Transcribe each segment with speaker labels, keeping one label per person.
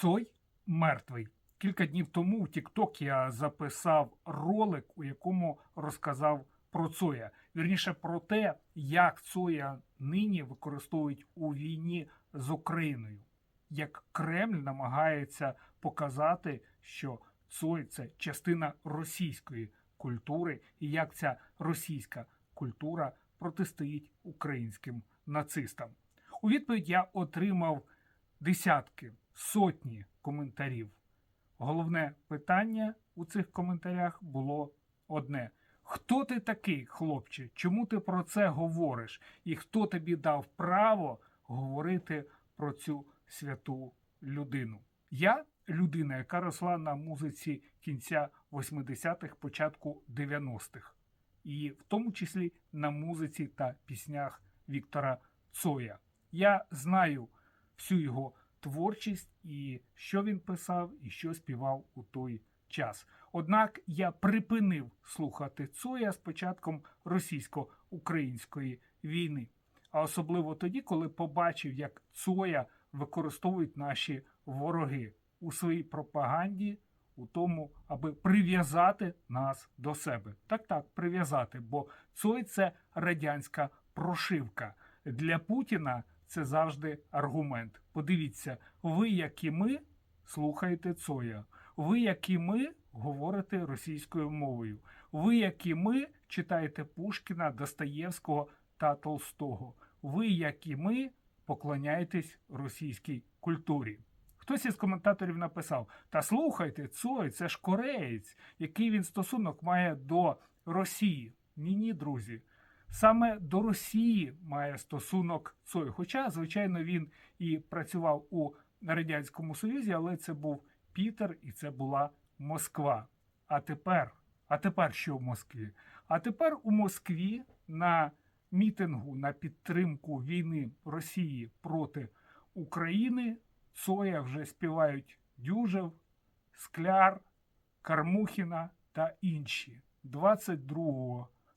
Speaker 1: Цой мертвий. Кілька днів тому в TikTok я записав ролик, у якому розказав про Цоя. Вірніше про те, як Цоя нині використовують у війні з Україною. Як Кремль намагається показати, що Цой це частина російської культури, і як ця російська культура протистоїть українським нацистам. У відповідь я отримав десятки, сотні коментарів. Головне питання у цих коментарях було одне: хто ти такий, хлопче? Чому ти про це говориш? І хто тобі дав право говорити про цю святу людину? Я людина, яка росла на музиці кінця 80-х, початку 90-х, і в тому числі на музиці та піснях Віктора Цоя. Я знаю всю його творчість і що він писав, і що співав у той час. Однак я припинив слухати Цоя з початком російсько-української війни, а особливо тоді, коли побачив, як Цоя використовують наші вороги у своїй пропаганді, у тому, аби прив'язати нас до себе. Так, так, прив'язати, бо Цой це радянська прошивка. Для Путіна це завжди аргумент. Подивіться, ви, як і ми, слухаєте Цоя. Ви, як і ми, говорите російською мовою. Ви, як і ми, читаєте Пушкіна, Достоєвського та Толстого. Ви, як і ми, поклоняєтесь російській культурі. Хтось із коментаторів написав: Та слухайте, Цой, це ж кореєць, який він стосунок має до Росії. Ні, ні, друзі. Саме до Росії має стосунок Цой. Хоча, звичайно, він і працював у Радянському Союзі, але це був Пітер і це була Москва. А тепер, а тепер що в Москві? А тепер у Москві на мітингу на підтримку війни Росії проти України Цоя вже співають Дюжев, Скляр, Кармухіна та інші. 22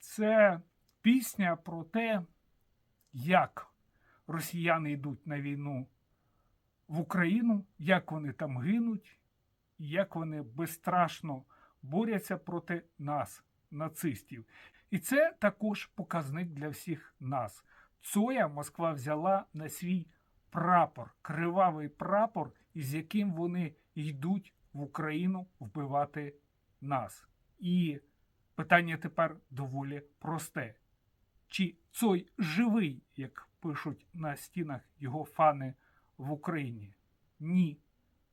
Speaker 1: це пісня про те, як росіяни йдуть на війну в Україну, як вони там гинуть, як вони безстрашно борються проти нас, нацистів. І це також показник для всіх нас. Цоя Москва взяла на свій прапор, кривавий прапор, із яким вони йдуть в Україну вбивати нас. І питання тепер доволі просте. Чи Цой живий, як пишуть на стінах його фани в Україні? Ні.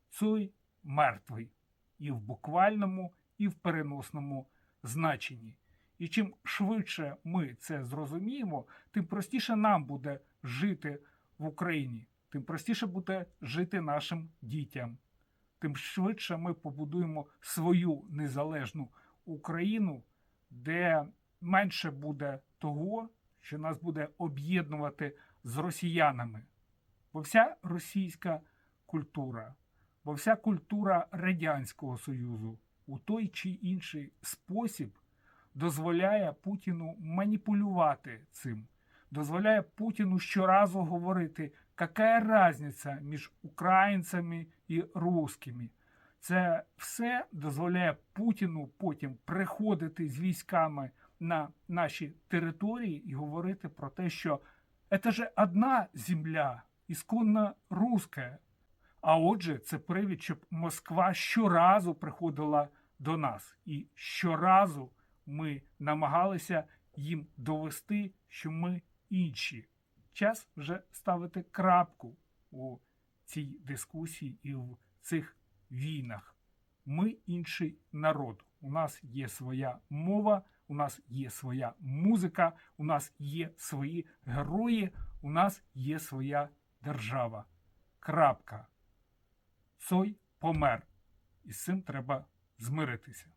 Speaker 1: Цой мертвий і в буквальному, і в переносному значенні. І чим швидше ми це зрозуміємо, тим простіше нам буде жити в Україні, тим простіше буде жити нашим дітям, тим швидше ми побудуємо свою незалежну Україну, де менше буде того, що нас буде об'єднувати з росіянами. Бо вся російська культура, бо вся культура Радянського Союзу у той чи інший спосіб дозволяє Путіну маніпулювати цим, дозволяє Путіну щоразу говорити, яка різниця між українцями і русскими. Це все дозволяє Путіну потім приходити з військами на наші території і говорити про те, що це ж одна земля, ісконно руська. А отже, це привід, щоб Москва щоразу приходила до нас. І щоразу ми намагалися їм довести, що ми інші. Час вже ставити крапку у цій дискусії і в цих війнах. Ми інший народ. У нас є своя мова, у нас є своя музика, у нас є свої герої, у нас є своя держава. Крапка. Цой помер. І з цим треба змиритися.